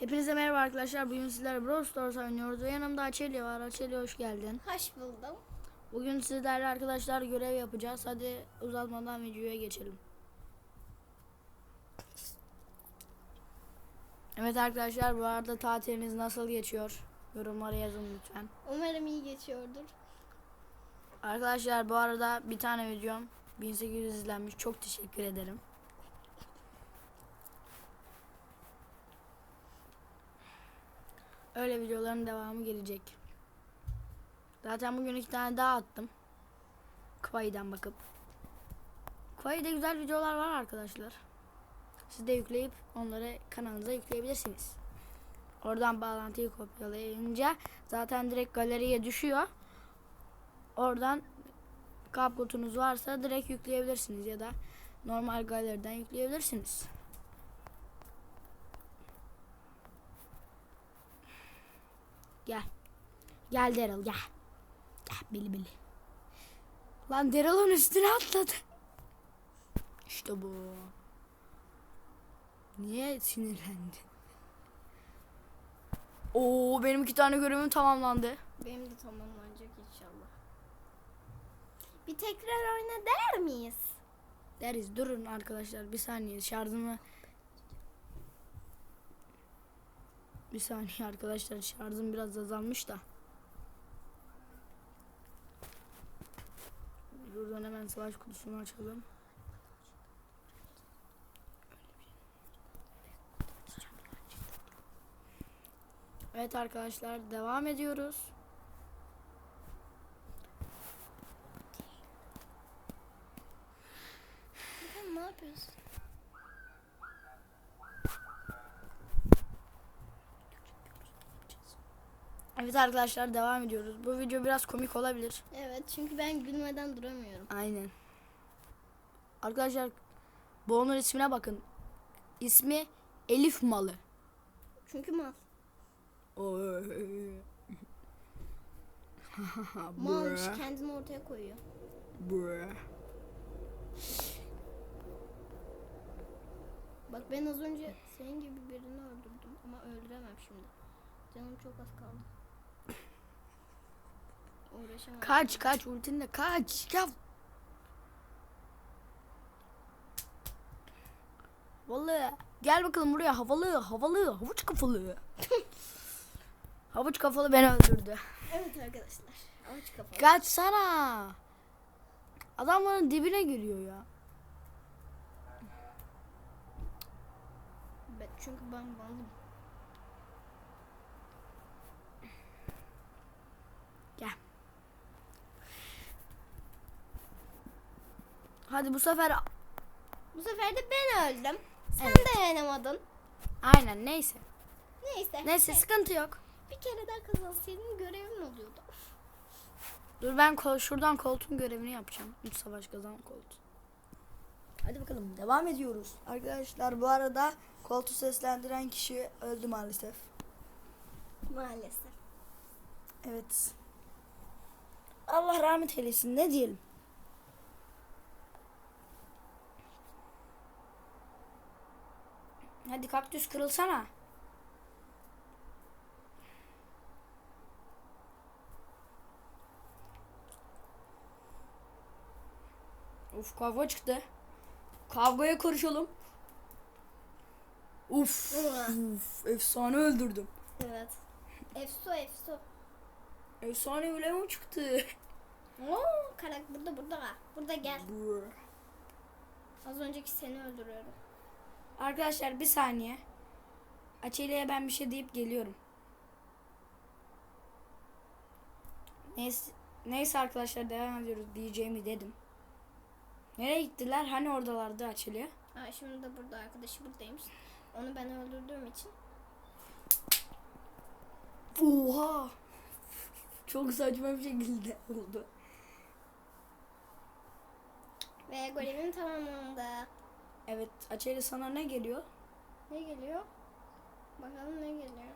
Hepinize merhaba arkadaşlar. Bugün sizlerle Brawl Stars oynuyoruz ve yanımda Açeli var. Açeli hoş geldin. Hoş buldum. Bugün sizlerle arkadaşlar görev yapacağız. Hadi uzatmadan videoya geçelim. Evet arkadaşlar bu arada tatiliniz nasıl geçiyor? Yorumlara yazın lütfen. Umarım iyi geçiyordur. Arkadaşlar bu arada bir tane videom 1800 izlenmiş. Çok teşekkür ederim. Öyle videoların devamı gelecek. Zaten bugün iki tane daha attım. Kvai'den bakıp. Kvai'de güzel videolar var arkadaşlar. Siz de yükleyip onları kanalınıza yükleyebilirsiniz. Oradan bağlantıyı kopyalayınca zaten direkt galeriye düşüyor. Oradan kap kutunuz varsa direkt yükleyebilirsiniz ya da normal galeriden yükleyebilirsiniz. Gel. Gel Daryl gel. Gel Billy Billy. Lan Daryl'ın üstüne atladı. İşte bu. Niye sinirlendin? Oo benim iki tane görevim tamamlandı. Benim de tamamlanacak inşallah. Bir tekrar oyna der miyiz? Deriz durun arkadaşlar bir saniye şarjımı bir saniye arkadaşlar şarjım biraz azalmış da Buradan hemen savaş kutusunu açalım. Evet arkadaşlar devam ediyoruz. Sen ne yapıyorsun? Evet arkadaşlar devam ediyoruz. Bu video biraz komik olabilir. Evet çünkü ben gülmeden duramıyorum. Aynen. Arkadaşlar bu onun ismine bakın. İsmi Elif Malı. Çünkü mal. Malmış kendini ortaya koyuyor. Bak ben az önce senin gibi birini öldürdüm ama öldüremem şimdi. Canım çok az kaldı. Uğraşamam. Kaç kaç ultinle kaç. Ya. Vallahi gel bakalım buraya havalı havalı havuç kafalı. havuç kafalı beni öldürdü. Evet arkadaşlar. Avuç kapalı. Kaçsana. Adamların dibine giriyor ya. Ben, çünkü ben balım. Gel. Hadi bu sefer Bu sefer de ben öldüm. Sen Evet. de yenemadın. aynen neyse. Neyse. Neyse sıkıntı yok. Bir kere daha kazansaydın görevin oluyordu. Dur ben kol, şuradan koltuğun görevini yapacağım. 3 savaş kazan koltuğu. Hadi bakalım devam ediyoruz. Arkadaşlar bu arada koltuğu seslendiren kişi öldü maalesef. Maalesef. Evet. Allah rahmet eylesin ne diyelim. Hadi kaktüs kırılsana. Uf kavga çıktı. Kavgaya karışalım. Uf, uf efsane öldürdüm. Evet. Efso efso. Efsane bile mi çıktı? Oo, karak burada burada. Burada gel. Brr. Az önceki seni öldürüyorum. Arkadaşlar bir saniye. Açelya'ya ben bir şey deyip geliyorum. Neyse, neyse arkadaşlar devam ediyoruz diyeceğimi dedim. Nereye gittiler? Hani oradalardı Açelya? Ha, şimdi de burada arkadaşı buradaymış. Onu ben öldürdüğüm için. Oha! Çok saçma bir şekilde oldu. Ve görevim tamamlandı. Evet Açelya sana ne geliyor? Ne geliyor? Bakalım ne geliyor.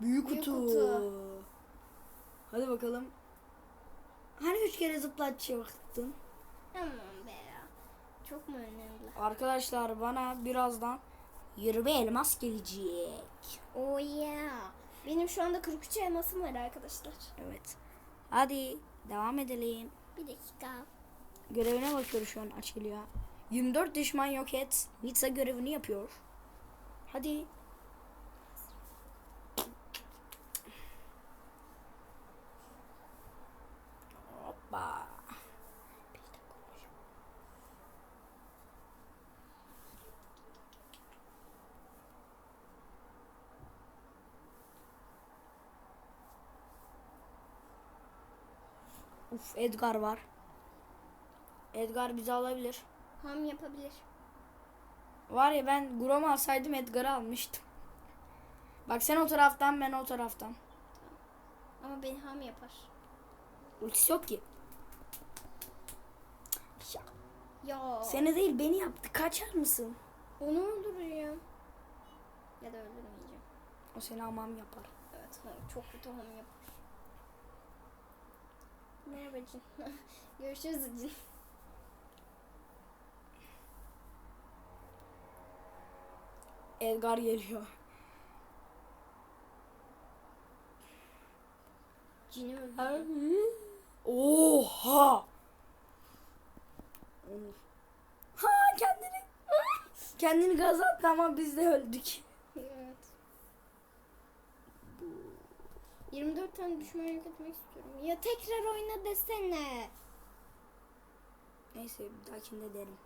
Büyük Büyük kutu. kutu. Hadi bakalım. Hani üç kere zıplatacaktın? Aman be ya. Çok mu önemli? Arkadaşlar bana birazdan Yürü be elmas gelecek. Oh yeah. Benim şu anda 43 elmasım var arkadaşlar. Evet. Hadi devam edelim. Bir dakika. Görevine bakıyoruz şu an açılıyor. 24 düşman yok et. Nitsa görevini yapıyor. Hadi. Hoppa. Uf Edgar var. Edgar bizi alabilir. Ham yapabilir. Var ya ben Grom alsaydım Edgar'ı almıştım. Bak sen o taraftan ben o taraftan. Ama beni ham yapar. Ultisi yok ki. Ya, Ya. seni değil beni yaptı. Kaçar mısın? Onu öldüreceğim. Ya da öldürmeyeceğim. O seni amam yapar. Evet çok kötü ham yapar. Merhaba Cin. Görüşürüz Cin. Edgar geliyor. Cin'i öldürdüm. Oha. Onur. Ha kendini. kendini gaz attı ama biz de öldük. Evet. 24 tane düşman yok etmek istiyorum. Ya tekrar oyna desene. Neyse bir dahakinde derim.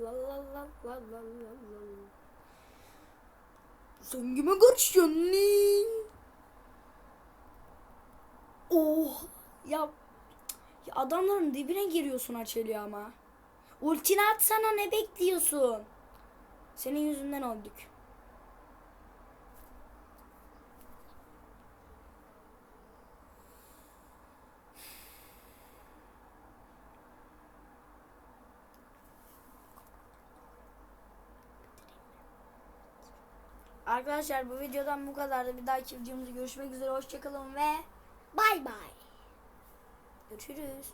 La la la la la la la. Sen kime karışıyorsun lan? Oh ya, ya adamların dibine giriyorsun açılıyor ama. Ultini atsana ne bekliyorsun? Senin yüzünden öldük. Arkadaşlar bu videodan bu kadardı. Bir dahaki videomuzda görüşmek üzere. Hoşçakalın ve Bay bay. görüşürüz.